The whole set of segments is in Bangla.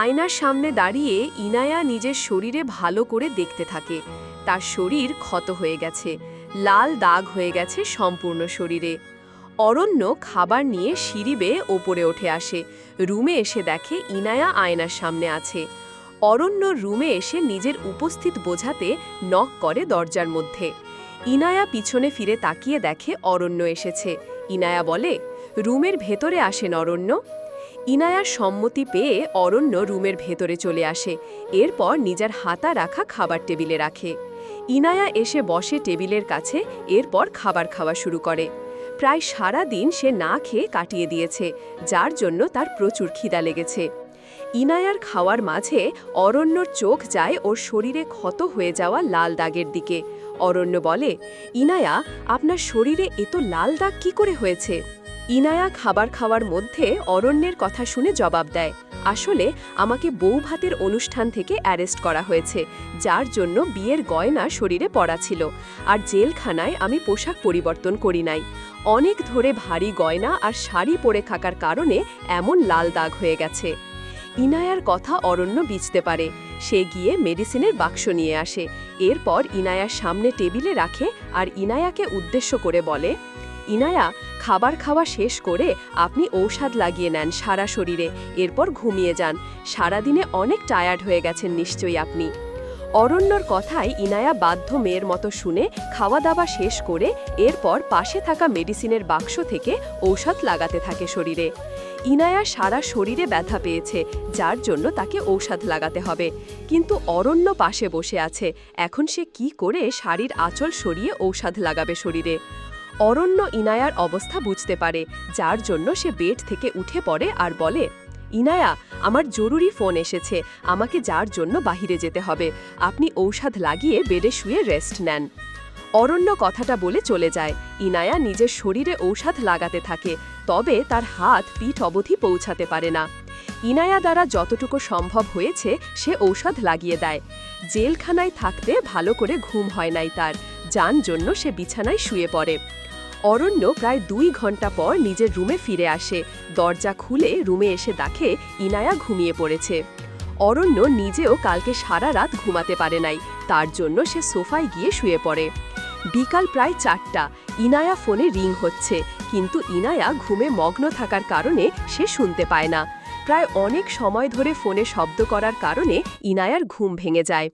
আয়নার সামনে দাঁড়িয়ে ইনায়া নিজের শরীরে ভালো করে দেখতে থাকে। তার শরীর ক্ষত হয়ে গেছে। লাল দাগ হয়ে গেছে সম্পূর্ণ শরীরে। অরণ্য খাবার নিয়ে সিঁড়ি বেয়ে ওপরে উঠে আসে। রুমে এসে দেখে ইনায়া আয়নার সামনে আছে। অরণ্য রুমে এসে নিজের উপস্থিত বোঝাতে নক করে দরজার মধ্যে। ইনায়া পিছনে ফিরে তাকিয়ে দেখে অরণ্য এসেছে। ইনায়া বলে, রুমের ভেতরে আসেন অরণ্য। ইনায়ার সম্মতি পেয়ে অরণ্য রুমের ভেতরে চলে আসে। এরপর নিজের হাতা রাখা খাবার টেবিলে রাখে। ইনায়া এসে বসে টেবিলের কাছে, এরপর খাবার খাওয়া শুরু করে। প্রায় সারা দিন সে না খেয়ে কাটিয়ে দিয়েছে, যার জন্য তার প্রচুর খিদা লেগেছে। ইনায়ার খাওয়ার মাঝে অরণ্যর চোখ যায় ওর শরীরে ক্ষত হয়ে যাওয়া লাল দাগের দিকে। অরণ্য বলে, ইনায়া, আপনার শরীরে এত লাল দাগ কি করে হয়েছে? ইনায়া খাবার খাওয়ার মধ্যে অরণ্যের কথা শুনে জবাব দেয়, আসলে আমাকে বউ ভাতের অনুষ্ঠান থেকে অ্যারেস্ট করা হয়েছে, যার জন্য বিয়ের গয়না শরীরে পড়া ছিল, আর জেলখানায় আমি পোশাক পরিবর্তন করি নাই। অনেক ধরে ভারী গয়না আর শাড়ি পরে থাকার কারণে এমন লাল দাগ হয়ে গেছে। ইনায়ার কথা অরণ্য বিচতে পারে, সে গিয়ে মেডিসিনের বাক্স নিয়ে আসে। এরপর ইনায়ার সামনে টেবিলে রাখে আর ইনায়াকে উদ্দেশ্য করে বলে ইনায়া খাবার খাওয়া শেষ করে আপনি ঔষধ লাগিয়ে নেন সারা শরীরে, এরপর ঘুমিয়ে যান। সারাদিনে অনেক টায়ার্ড হয়ে গেছেন নিশ্চয়ই আপনি। অরণ্যর কথায় ইনায়া বাধ্য মেয়ের মতো শুনে খাওয়া দাওয়া শেষ করে এরপর পাশে থাকা মেডিসিনের বাক্স থেকে ঔষধ লাগাতে থাকে শরীরে। ইনায়া সারা শরীরে ব্যথা পেয়েছে, যার জন্য তাকে ঔষধ লাগাতে হবে। কিন্তু অরণ্য পাশে বসে আছে, এখন সে কি করে শাড়ির আঁচল সরিয়ে ঔষধ লাগাবে শরীরে? অরণ্য ইনায়ার অবস্থা বুঝতে পারে, যার জন্য সে বেড থেকে উঠে পড়ে আর বলে, ইনায়া, আমার জরুরি ফোন এসেছে, আমাকে যার জন্য বাহিরে যেতে হবে। আপনি ঔষধ লাগিয়ে বেডে শুয়ে রেস্ট নেন। অরণ্য কথাটা বলে চলে যায়। ইনায়া নিজের শরীরে ঔষধ লাগাতে থাকে, তবে তার হাত পিঠ অবধি পৌঁছাতে পারে না। ইনায়া দ্বারা যতটুকু সম্ভব হয়েছে, সে ঔষধ লাগিয়ে দেয়। জেলখানায় থাকতে ভালো করে ঘুম হয় নাই তার। যার জন্য সে বিছানায় শুয়ে পড়ে। অরণ্য প্রায় দুই ঘণ্টা পর নিজের রুমে ফিরে আসে। দরজা খুলে রুমে এসে দেখে ইনায়া ঘুমিয়ে পড়েছে। অরণ্য নিজেও কালকে সারা রাত ঘুমাতে পারে নাই, তার জন্য সে সোফায় গিয়ে শুয়ে পড়ে। বিকাল প্রায় চারটা, ইনায়া ফোনে রিং হচ্ছে, কিন্তু ইনায়া ঘুমে মগ্ন থাকার কারণে সে শুনতে পায় না। প্রায় অনেক সময় ধরে ফোনে শব্দ করার কারণে ইনায়ার ঘুম ভেঙে যায়।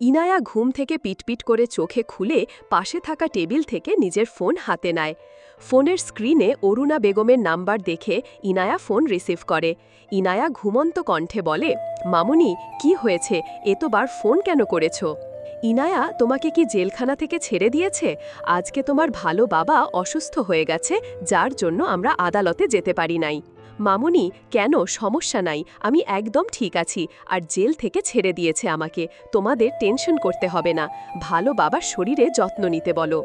ইনায়া ঘুম থেকে পিটপিট করে চোখে খুলে পাশে থাকা টেবিল থেকে নিজের ফোন হাতে নেয়। ফোনের স্ক্রিনে অরুণা বেগমের নাম্বার দেখে ইনায়া ফোন রিসিভ করে। ইনায়া ঘুমন্ত কণ্ঠে বলে, মামুনি, কি হয়েছে? এতবার ফোন কেন করেছ? ইনায়া, তোমাকে কি জেলখানা থেকে ছেড়ে দিয়েছে? আজকে তোমার ভালো বাবা অসুস্থ হয়ে গেছে, যার জন্য আমরা আদালতে যেতে পারি নাই। মামুনি, কেন? সমস্যা নাই, আমি একদম ঠিক আছি, আর জেল থেকে ছেড়ে দিয়েছে আমাকে, তোমাদের টেনশন করতে হবে না, ভালো বাবার শরীরে যত্ন নিতে বলো।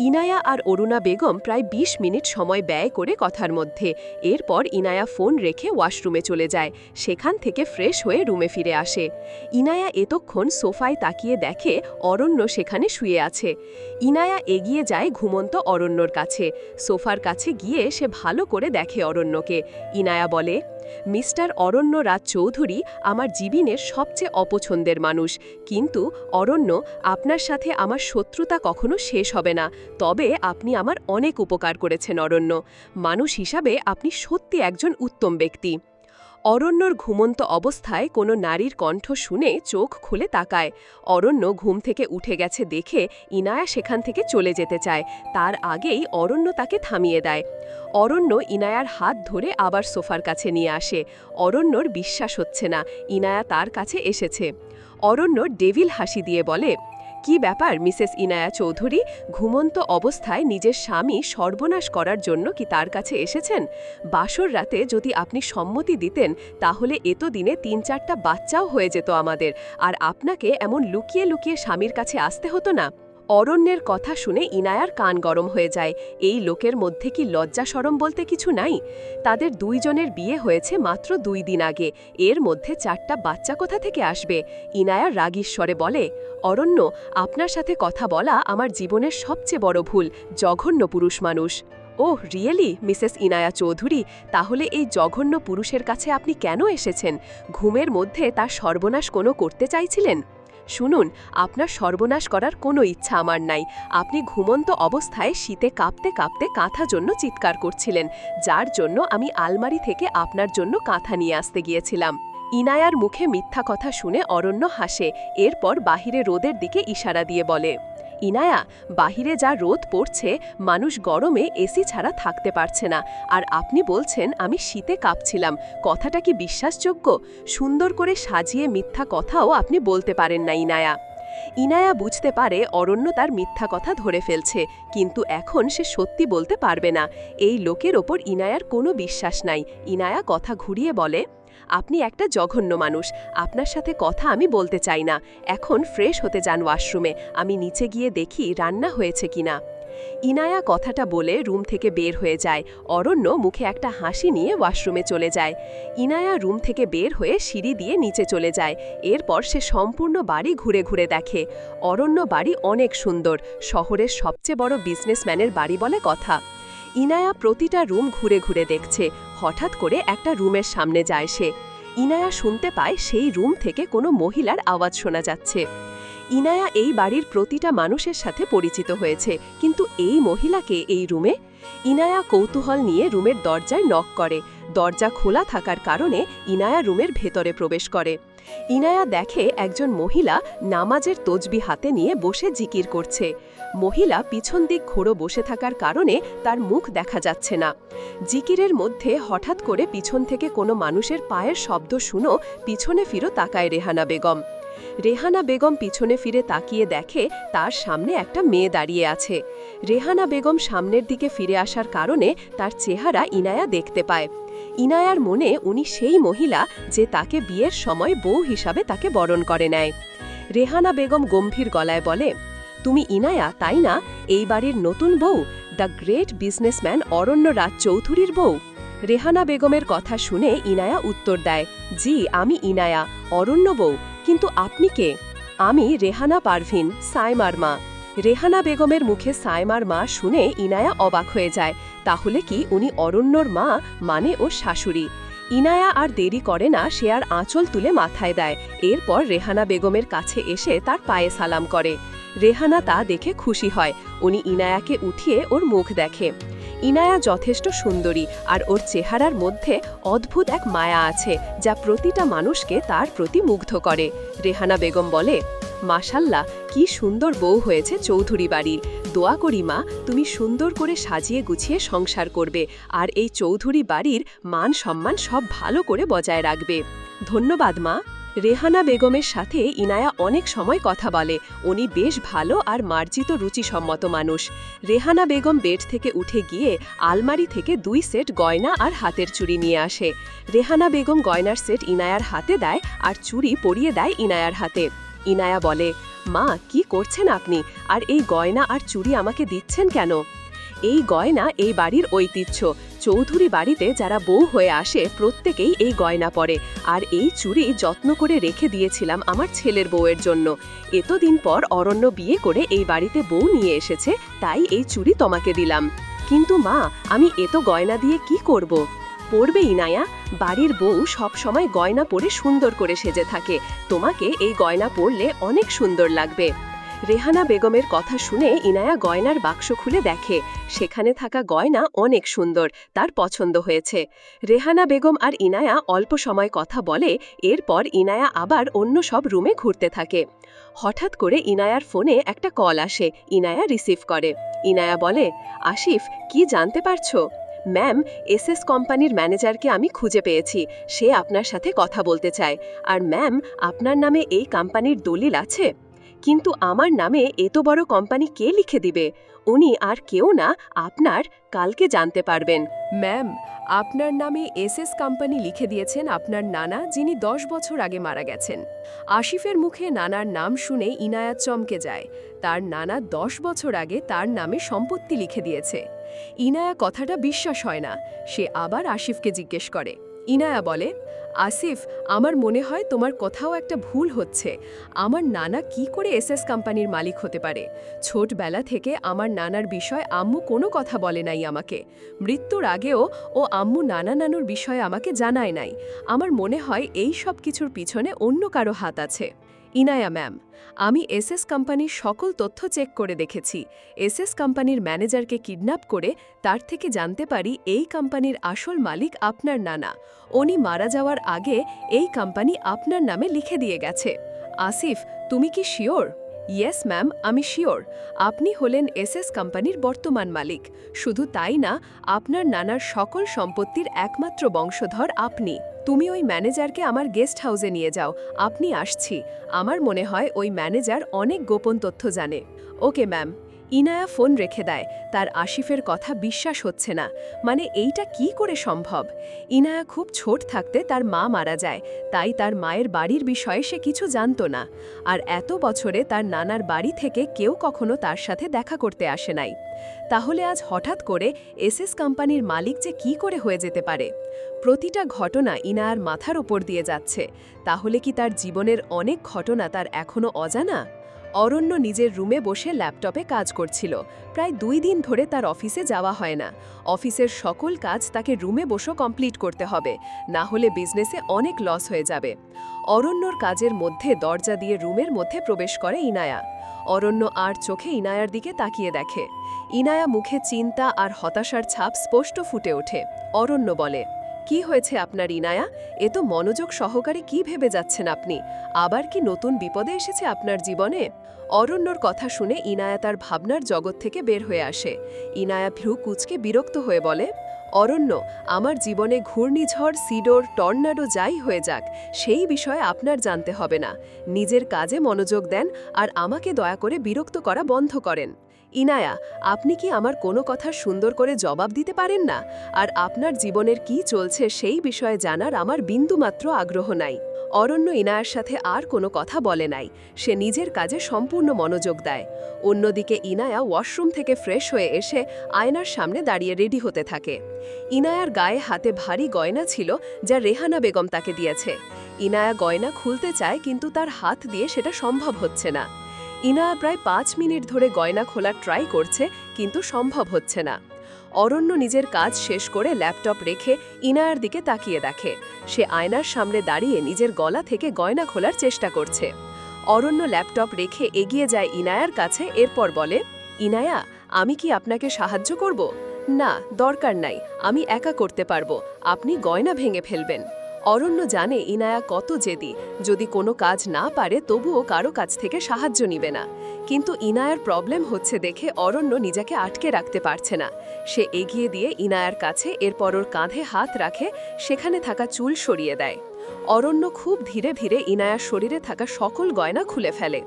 ইনায়া আর অরুণা বেগম প্রায় ২০ মিনিট সময় ব্যয় করে কথার মধ্যে, এরপর ইনায়া ফোন রেখে ওয়াশরুমে চলে যায়, সেখান থেকে ফ্রেশ হয়ে রুমে ফিরে আসে। ইনায়া এতক্ষণ সোফায় তাকিয়ে দেখে অরণ্য সেখানে শুয়ে আছে। ইনায়া এগিয়ে যায় ঘুমন্ত অরণ্যর কাছে, সোফার কাছে গিয়ে সে ভালো করে দেখে অরণ্যকে ইনায়া বলে, মিস্টার অরণ্য রাজ চৌধুরী আমার জীবনের সবচেয়ে অপছন্দের মানুষ। কিন্তু অরণ্য, আপনার সাথে আমার শত্রুতা কখনো শেষ হবে না। তবে আপনি আমার অনেক উপকার করেছেন অরণ্য। মানুষ হিসাবে আপনি সত্যি একজন উত্তম ব্যক্তি। অরণ্যর ঘুমন্ত অবস্থায় কোনো নারীর কণ্ঠ শুনে চোখ খুলে তাকায়। অরণ্য ঘুম থেকে উঠে গেছে দেখে ইনায়া সেখান থেকে চলে যেতে চায়। তার আগেই অরণ্য তাকে থামিয়ে দেয়। অরণ্য ইনায়ার হাত ধরে আবার সোফার কাছে নিয়ে আসে। অরণ্যর বিশ্বাস হচ্ছে না, ইনায়া তার কাছে এসেছে। অরণ্য ডেভিল হাসি দিয়ে বলে কি ব্যাপার, মিসেস ইনায়া চৌধুরী? ঘুমন্ত অবস্থায় নিজের স্বামী সর্বনাশ করার জন্য কি তার কাছে এসেছেন? বাসর রাতে যদি আপনি সম্মতি দিতেন, তাহলে এত দিনে তিন চারটা বাচ্চাও হয়ে যেত আমাদের। আর আপনাকে এমন লুকিয়ে লুকিয়ে স্বামীর কাছে আসতে হতো না। অরণ্যের কথা শুনে ইনায়ার কান গরম হয়ে যায়। এই লোকের মধ্যে কি লজ্জা সরম বলতে কিছু নাই? তাদের দুইজনের বিয়ে হয়েছে মাত্র দুই দিন আগে। এর মধ্যে চারটা বাচ্চা কোথা থেকে আসবে? ইনায়ার রাগীশ্বরে বলে, অরণ্য, আপনার সাথে কথা বলা আমার জীবনের সবচেয়ে বড় ভুল, জঘন্য পুরুষ মানুষ। Oh, really, Mrs Inaya Chowdhury, তাহলে এই জঘন্য পুরুষের কাছে আপনি কেন এসেছেন? ঘুমের মধ্যে তার সর্বনাশ কোনো করতে চাইছিলেন? শুনুন, আপনার সর্বনাশ করার কোনো ইচ্ছা আমার নাই। আপনি ঘুমন্ত অবস্থায় শীতে কাঁপতে কাঁপতে কাঁথা জন্য চিৎকার করছিলেন, যার জন্য আমি আলমারি থেকে আপনার জন্য কাঁথা নিয়ে আসতে গিয়েছিলাম। ইনায়ার মুখে মিথ্যা কথা শুনে অরণ্য হাসে, এরপর বাহিরে রোদের দিকে ইশারা দিয়ে বলে ইনায়া, বাহিরে যা রোদ পড়ছে, মানুষ গরমে এসি ছাড়া থাকতে পারছে না। আর আপনি বলছেন, আমি শীতে কাঁপছিলাম। কথাটা কি বিশ্বাসযোগ্য? সুন্দর করে সাজিয়ে মিথ্যা কথাও আপনি বলতে পারেন না ইনায়া। ইনায়া বুঝতে পারে অরণ্য তার মিথ্যা কথা ধরে ফেলছে, কিন্তু এখন সে সত্যি বলতে পারবে না। এই লোকের ওপর ইনায়ার কোনো বিশ্বাস নাই। ইনায়া কথা ঘুরিয়ে বলে আপনি একটা জঘন্য মানুষ। আপনার সাথে কথা আমি বলতে চাই না। এখন ফ্রেশ হতে যান ওয়াশরুমে আমি নিচে গিয়ে দেখি রান্না হয়েছে কিনা। ইনায়া কথাটা বলে রুম থেকে বের হয়ে যায়। অরণ্য মুখে একটা হাসি নিয়ে ওয়াশরুমে চলে যায়। ইনায়া রুম থেকে বের হয়ে সিঁড়ি দিয়ে নিচে চলে যায়। এরপর সে সম্পূর্ণ বাড়ি ঘুরে ঘুরে দেখে। অরণ্য বাড়ি অনেক সুন্দর। শহরের সবচেয়ে বড় বিজনেসম্যানের বাড়ি বলে কথা। ইনায়া প্রতিটা রুম ঘুরে ঘুরে দেখছে। হঠাৎ করে একটা রুমের সামনে যায় সে। ইনায়া শুনতে পায় সেই রুম থেকে কোনো মহিলার আওয়াজ শোনা যাচ্ছে। ইনায়া এই বাড়ির প্রতিটা মানুষের সাথে পরিচিত হয়েছে, কিন্তু এই মহিলাকে এই রুমে? ইনায়া কৌতূহল নিয়ে রুমের দরজায় নক করে। দরজা খোলা থাকার কারণে ইনায়া রুমের ভেতরে প্রবেশ করে। ইনায়া দেখে একজন মহিলা নামাজের তজবি হাতে নিয়ে বসে জিকির করছে। মহিলা পিছন দিক ঘোড়ো বসে থাকার কারণে তার মুখ দেখা যাচ্ছে না। জিকিরের মধ্যে হঠাৎ করে পিছন থেকে কোনো মানুষের পায়ের শব্দ শুনো পিছনে ফিরো তাকায় রেহানা বেগম। রেহানা বেগম পিছনে ফিরে তাকিয়ে দেখে তার সামনে একটা মেয়ে দাঁড়িয়ে আছে। রেহানা বেগম সামনের দিকে ফিরে আসার কারণে তার চেহারা ইনায়া দেখতে পায়। ইনায়ার মনে উনি সেই মহিলা যে তাকে বিয়ের সময় বউ হিসাবে তাকে বরণ করে নেয়। রেহানা বেগম গম্ভীর গলায় বলে, তুমি ইনায়া, তাই না? এই বাড়ির নতুন বউ, the great businessman Aranya Raj চৌধুরীর বউ? রেহানা বেগমের কথা শুনে ইনায়া উত্তর দেয়, জি, আমি ইনায়া, অরণ্য বউ, কিন্তু আপনি কে? আমি রেহানা পারভিন সাইমার মা রেহানা বেগমের মুখে সাইমার মা শুনে ইনায়া অবাক হয়ে যায়। তাহলে কি উনি অরণ্যর মা মানে ও শাশুড়ি? ইনায়া আর দেরি করে না সে আর আঁচল তুলে মাথায় দেয়। এরপর রেহানা বেগমের কাছে এসে তার পায়ে সালাম করে। রেহানা তা দেখে খুশি হয়। উনি ইনায়াকে উঠিয়ে ওর মুখ দেখে। ইনায়া যথেষ্ট সুন্দরী আর ওর চেহারার মধ্যে অদ্ভুত এক মায়া আছে, যা প্রতিটা মানুষকে তার প্রতি মুগ্ধ করে। রেহানা বেগম বলে মাশাল্লাহ, কি সুন্দর বউ হয়েছে চৌধুরী বাড়ির। দোয়া করি মা, তুমি সুন্দর করে সাজিয়ে গুছিয়ে সংসার করবে আর এই চৌধুরী বাড়ির মান সম্মান সব ভালো করে বজায় রাখবে। ধন্যবাদ মা। রেহানা বেগমের সাথে ইনায়া অনেক সময় কথা বলে। উনি বেশ ভালো আর মার্জিত রুচিসম্মত মানুষ। রেহানা বেগম বেড থেকে উঠে গিয়ে আলমারি থেকে দুই সেট গয়না আর হাতের চুড়ি নিয়ে আসে। রেহানা বেগম গয়নার সেট ইনায়ার হাতে দেয় আর চুড়ি পরিয়ে দেয় ইনায়ার হাতে। ইনায়া বলে, মা, কি করছেন আপনি? আর এই গয়না আর চুড়ি আমাকে দিচ্ছেন কেন? এই গয়না এই বাড়ির ঐতিহ্য। চৌধুরী বাড়িতে যারা বউ হয়ে আসে, প্রত্যেকেই এই গয়না পরে। আর এই চুড়ি যত্ন করে রেখে দিয়েছিলাম আমার ছেলের বউয়ের জন্য। এতদিন পর অরণ্য বিয়ে করে এই বাড়িতে বউ নিয়ে এসেছে, তাই এই চুড়ি তোমাকে দিলাম। কিন্তু মা, আমি এত গয়না দিয়ে কি করব? পড়বে ইনায়া বাড়ির বউ সব সময় গয়না পরে সুন্দর করে সেজে থাকে। তোমাকে এই গয়না পরলে অনেক সুন্দর লাগবে। রেহানা বেগমের কথা শুনে ইনায়া গয়নার বাক্স খুলে দেখে। সেখানে থাকা গয়না অনেক সুন্দর, তার পছন্দ হয়েছে। রেহানা বেগম আর ইনায়া অল্প সময় কথা বলে, এরপর ইনায়া আবার অন্য সব রুমে ঘুরতে থাকে। হঠাৎ করে ইনায়ার ফোনে একটা কল আসে, ইনায়া রিসিভ করে। ইনায়া বলে, আসিফ, কি জানতে পারছ? ম্যাম এসএস কোম্পানির ম্যানেজারকে আমি খুঁজে পেয়েছি। সে আপনার সাথে কথা বলতে চায়। আর ম্যাম, আপনার নামে এই কোম্পানির দলিল আছে? কিন্তু আমার নামে এত বড় কোম্পানি কে লিখে দিবে? উনি আর কেউ না, আপনার কালকে জানতে পারবেন। ম্যাম, আপনার নামে এসএস কোম্পানি লিখে দিয়েছেন আপনার নানা, যিনি দশ বছর আগে মারা গেছেন। আশিফের মুখে নানার নাম শুনে ইনায়াত চমকে যায়। তার নানা দশ বছর আগে তার নামে সম্পত্তি লিখে দিয়েছে। ইনায়া কথাটা বিশ্বাস হয় না। সে আবার আসিফকে জিজ্ঞেস করে। ইনায়া বলে আসিফ আমার মনে হয় তোমার কোথাও একটা ভুল হচ্ছে। আমার নানা কি করে এসএস কোম্পানির মালিক হতে পারে? ছোটবেলা থেকে আমার নানার বিষয় আম্মু কোনো কথা বলে নাই আমাকে। মৃত্যুর আগেও ও আম্মু নানা নানুর বিষয়ে আমাকে জানায় নাই। আমার মনে হয় এই সব কিছুর পিছনে অন্য কারও হাত আছে। ইনায়া, ম্যাম। আমি এসএস কোম্পানির সকল তথ্য চেক করে দেখেছি। এসএস কোম্পানির ম্যানেজারকে কিডন্যাপ করে তার থেকে জানতে পারি এই কোম্পানির আসল মালিক আপনার নানা। উনি মারা যাওয়ার আগে এই কোম্পানি আপনার নামে লিখে দিয়ে গেছে। আসিফ, তুমি কি শিওর? ইয়েস ম্যাম আমি শিওর আপনি হলেন এসএস কোম্পানির বর্তমান মালিক। শুধু তাই না, আপনার নানার সকল সম্পত্তির একমাত্র বংশধর আপনি। তুমি ওই ম্যানেজারকে আমার গেস্ট হাউসে নিয়ে যাও। আপনি আসছি। আমার মনে হয় ওই ম্যানেজার অনেক গোপন তথ্য জানে। ওকে ম্যাম ইনায়া ফোন রেখে দেয়, তার আসিফের কথা বিশ্বাস হচ্ছে না। মানে এইটা কি করে সম্ভব? ইনায়া খুব ছোট থাকতে তার মা মারা যায়, তাই তার মায়ের বাড়ির বিষয়ে সে কিছু জানত না। আর এত বছরে তার নানার বাড়ি থেকে কেউ কখনো তার সাথে দেখা করতে আসে নাই। তাহলে আজ হঠাৎ করে এসএস কোম্পানির মালিক যে কি করে হয়ে যেতে পারে? প্রতিটা ঘটনা ইনায়ার মাথার ওপর দিয়ে যাচ্ছে। তাহলে কি তার জীবনের অনেক ঘটনা তার এখনও অজানা? অরণ্য নিজের রুমে বসে ল্যাপটপে কাজ করছিল। প্রায় দুই দিন ধরে তার অফিসে যাওয়া হয় না। অফিসের সকল কাজ তাকে রুমে বসে কমপ্লিট করতে হবে। না হলে বিজনেসে অনেক লস হয়ে যাবে। অরণ্যর কাজের মধ্যে দরজা দিয়ে রুমের মধ্যে প্রবেশ করে ইনায়া। অরণ্য আর চোখে ইনায়ার দিকে তাকিয়ে দেখে। ইনায়া মুখে চিন্তা আর হতাশার ছাপ স্পষ্ট ফুটে ওঠে। অরণ্য বলে কি হয়েছে আপনার, ইনায়া? এ তো মনোযোগ সহকারে কি ভেবে যাচ্ছেন আপনি? আবার কি নতুন বিপদে এসেছে আপনার জীবনে? অরণ্যর কথা শুনে ইনায়া তার ভাবনার জগৎ থেকে বের হয়ে আসে। ইনায়া ভ্রু কুচকে বিরক্ত হয়ে বলে, অরণ্য, আমার জীবনে ঘূর্ণিঝড়, সিডোর, টর্নাডো যাই হয়ে যাক, সেই বিষয়ে আপনার জানতে হবে না। নিজের কাজে মনোযোগ দেন আর আমাকে দয়া করে বিরক্ত করা বন্ধ করেন। ইনায়া, আপনি কি আমার কোনো কথা সুন্দর করে জবাব দিতে পারেন না? আর আপনার জীবনের কি চলছে সেই বিষয়ে জানার আমার বিন্দুমাত্র আগ্রহ নাই। অরণ্য ইনায়ার সাথে আর কোনো কথা বলে নাই। সে নিজের কাজে সম্পূর্ণ মনোযোগ দেয়। অন্যদিকে ইনায়া ওয়াশরুম থেকে ফ্রেশ হয়ে এসে আয়নার সামনে দাঁড়িয়ে রেডি হতে থাকে। ইনায়ার গায়ে হাতে ভারী গয়না ছিল যা রেহানা বেগম তাকে দিয়েছে। ইনায়া গয়না খুলতে চায় কিন্তু তার হাত দিয়ে সেটা সম্ভব হচ্ছে না। ইনায়া প্রায় পাঁচ মিনিট ধরে গয়না খোলার ট্রাই করছে, কিন্তু সম্ভব হচ্ছে না। অরণ্য নিজের কাজ শেষ করে ল্যাপটপ রেখে ইনায়ার দিকে তাকিয়ে দেখে। সে আয়নার সামনে দাঁড়িয়ে নিজের গলা থেকে গয়না খোলার চেষ্টা করছে। অরণ্য ল্যাপটপ রেখে এগিয়ে যায় ইনায়ার কাছে, এরপর বলে, ইনায়া, আমি কি আপনাকে সাহায্য করব? না, দরকার নাই, আমি একা করতে পারব। আপনি গয়না ভেঙে ফেলবেন। অরণ্য জানে ইনায়া কত জেদি। যদি কোনো কাজ না পারে, তবুও কারও কাছ থেকে সাহায্য নিবে না। কিন্তু ইনায়ার প্রবলেম হচ্ছে দেখে অরণ্য নিজেকে আটকে রাখতে পারছে না। সে এগিয়ে দিয়ে ইনায়ার কাছে, এরপর ওর কাঁধে হাত রাখে, সেখানে থাকা চুল সরিয়ে দেয়। অরণ্য খুব ধীরে ধীরে ইনায়ার শরীরে থাকা সকল গয়না খুলে ফেলে।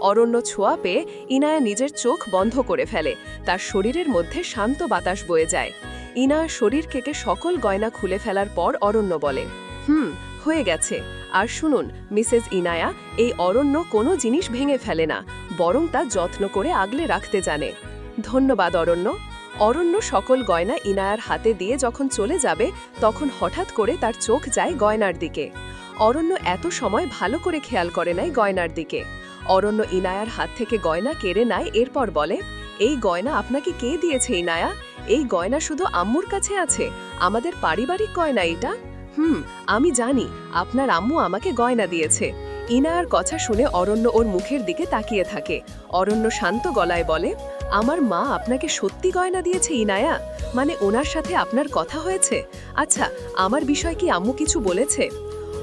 অরণ্য ছোঁয়া পেয়ে ইনায়া নিজের চোখ বন্ধ করে ফেলে। তার শরীরের মধ্যে শান্ত বাতাস বয়ে যায়। ইনায়া শরীর থেকে সকল গয়না খুলে ফেলার পর অরণ্য বলে হুম, হয়ে গেছে। আর শুনুন, মিসেস ইনায়া, এই অরণ্য কোনো জিনিস ভেঙে ফেলে না, বরং তা যত্ন করে আগলে রাখতে জানে। ধন্যবাদ, অরণ্য। অরণ্য সকল গয়না ইনায়ার হাতে দিয়ে যখন চলে যাবে, তখন হঠাৎ করে তার চোখ যায় গয়নার দিকে। অরণ্য এত সময় ভালো করে খেয়াল করে নাই গয়নার দিকে। অরণ্য ইনায়ার হাত থেকে গয়না কেড়ে নেয়, এরপর বলে, এই গয়না আপনাকে কে দিয়েছে ইনায়া? এই গয়না শুধু আম্মুর কাছে আছে? আমাদের পারিবারিক গয়না এটা? হুম, আমি জানি, আপনার আম্মু আমাকে গয়না দিয়েছে। ইনায়ার কথা শুনে অরণ্য ওর মুখের দিকে তাকিয়ে থাকে। অরণ্য শান্ত গলায় বলে, আমার মা আপনাকে সত্যি গয়না দিয়েছে, ইনায়া? মানে ওনার সাথে আপনার কথা হয়েছে? আচ্ছা আমার বিষয় কি আম্মু কিছু বলেছে?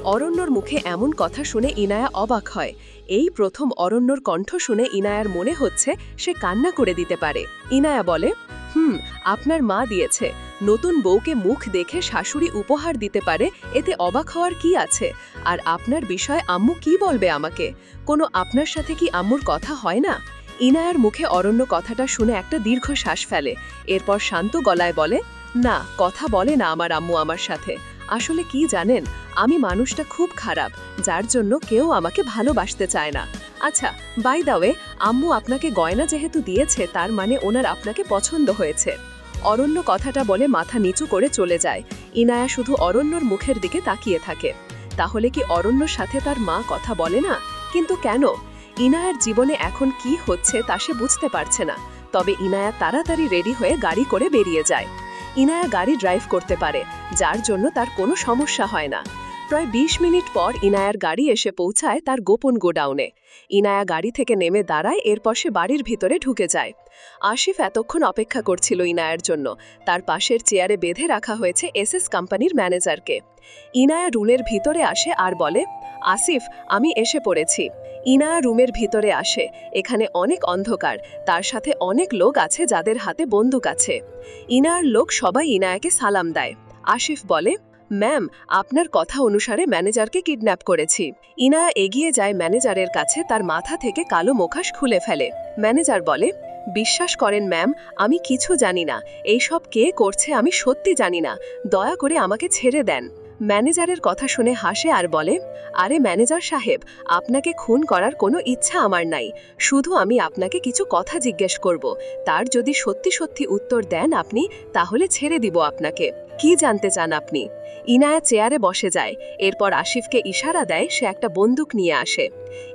অরণ্যর মুখে এমন কথা শুনে ইনায়া অবাক হয়। এই প্রথম অরণ্যর কণ্ঠ শুনে ইনায়ার মনে হচ্ছে সে কান্না করে দিতে পারে। ইনায়া বলে, হুম, আপনার মা দিয়েছে। নতুন বউকে মুখ দেখে শাশুড়ি উপহার দিতে পারে, এতে অবাক হওয়ার কি আছে? আর আপনার বিষয়ে আম্মু কি বলবে আমাকে? কোনো আপনার সাথে কি আম্মুর কথা হয় না? ইনায়ার মুখে অরণ্য কথাটা শুনে একটা দীর্ঘ শ্বাস ফেলে। এরপর শান্ত গলায় বলে, না, কথা বলে না আমার আম্মু আমার সাথে। আসলে কি জানেন, আমি মানুষটা খুব খারাপ, যার জন্য কেউ আমাকে ভালোবাসতে চায় না। আচ্ছা বাই দাওয়ে আম্মু আপনাকে গয়না যেহেতু দিয়েছে, তার মানে ওনার আপনাকে পছন্দ হয়েছে। অরণ্য কথাটা বলে মাথা নিচু করে চলে যায়। ইনায়া শুধু অরণ্যর মুখের দিকে তাকিয়ে থাকে। তাহলে কি অরণ্যর সাথে তার মা কথা বলে না? কিন্তু কেন? ইনায়ার জীবনে এখন কি হচ্ছে তা সে বুঝতে পারছে না। তবে ইনায়া তাড়াতাড়ি রেডি হয়ে গাড়ি করে বেরিয়ে যায়। ইনায়া গাড়ি ড্রাইভ করতে পারে, যার জন্য তার কোনো সমস্যা হয় না। প্রায় ২০ মিনিট পর ইনায়ার গাড়ি এসে পৌঁছায় তার গোপন গোডাউনে। ইনায়া গাড়ি থেকে নেমে দাঁড়ায়, এরপর সে বাড়ির ভিতরে ঢুকে যায়। আশিফ এতক্ষণ অপেক্ষা করছিল ইনায়ার জন্য। তার পাশের চেয়ারে বেঁধে রাখা হয়েছে এসএস কোম্পানির ম্যানেজারকে। ইনায়া রুমের ভিতরে আসে আর বলে, আসিফ, আমি এসে পড়েছি। ইনায়া রুমের ভিতরে আসে। এখানে অনেক অন্ধকার, তার সাথে অনেক লোক আছে যাদের হাতে বন্দুক আছে। ইনায়ার লোক সবাই ইনায়াকে সালাম দেয়। আসিফ বলে ম্যাম, আপনার কথা অনুসারে ম্যানেজারকে কিডন্যাপ করেছি। ইনায়া এগিয়ে যায় ম্যানেজারের কাছে, তার মাথা থেকে কালো মুখাশ খুলে ফেলে। ম্যানেজার বলে, বিশ্বাস করেন ম্যাম, আমি কিছু জানি না। এইসব কে করছে আমি সত্যি জানি না। দয়া করে আমাকে ছেড়ে দেন। ম্যানেজারের কথা শুনে হাসে আর বলে, আরে ম্যানেজার সাহেব, আপনাকে খুন করার কোনো ইচ্ছা আমার নাই। শুধু আমি আপনাকে কিছু কথা জিজ্ঞেস করব। তার যদি সত্যি সত্যি উত্তর দেন আপনি, তাহলে ছেড়ে দিব আপনাকে। কি জানতে চান আপনি? ইনায়া চেয়ারে বসে যায়। এরপর আসিফকে ইশারা দেয় সে একটা বন্দুক নিয়ে আসে।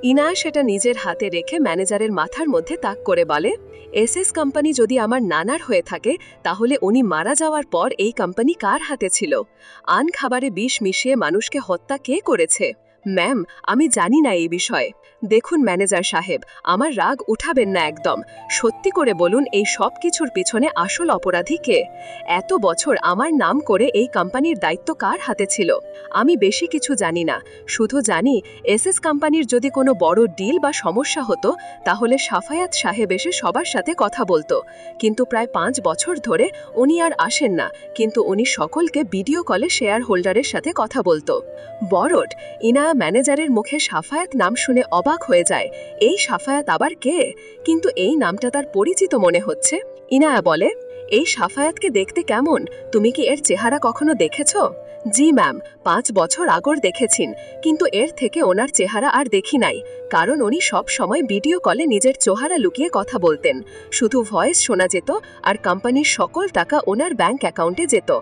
ইনায়া সেটা নিজের হাতে রেখে ম্যানেজারের মাথার মধ্যে তাক করে বলে এস এস কোম্পানি যদি আমার নানার হয়ে থাকে, তাহলে উনি মারা যাওয়ার পর এই কোম্পানি কার হাতে ছিল? আন খাবারে বিষ মিশিয়ে মানুষকে হত্যা কে করেছে? ম্যাম, আমি জানি না এই বিষয়ে। দেখুন, ম্যানেজার সাহেব, আমার রাগ উঠাবেন না একদম। সত্যি করে বলুন, এই সব কিছুর পিছনে আসল অপরাধী কে? এত বছর আমার নাম করে এই কোম্পানির দায়িত্ব কার হাতে ছিল? আমি বেশি কিছু জানি না। শুধু জানি, এসএস কোম্পানির যদি কোনো বড় ডিল বা সমস্যা হতো, তাহলে সাফায়াত সাহেব এসে সবার সাথে কথা বলতো। কিন্তু প্রায় পাঁচ বছর ধরে উনি আর আসেন না, কিন্তু উনি সকলকে ভিডিও কলে শেয়ার হোল্ডারের সাথে কথা বলতো। বরড ইনা ম্যানেজারের মুখে সাফায়াত নাম শুনে অবাক হয়ে যায়। এই সাফায়াত আবার কে? কিন্তু এই নামটা তার পরিচিত মনে হচ্ছে। ইনায়া বলে, এই সাফায়াতকে দেখতে কেমন? তুমি কি এর চেহারা কখনো দেখেছ? জি, ম্যাম, পাঁচ বছর আগর দেখেছিন, কিন্তু এর থেকে ওনার চেহারা আর দেখি নাই, কারণ উনি সব সময় ভিডিও কলে নিজের চেহারা লুকিয়ে কথা বলতেন। শুধু ভয়েস শোনা যেত আর কোম্পানির সকল টাকা ওনার ব্যাংক অ্যাকাউন্টে যেত।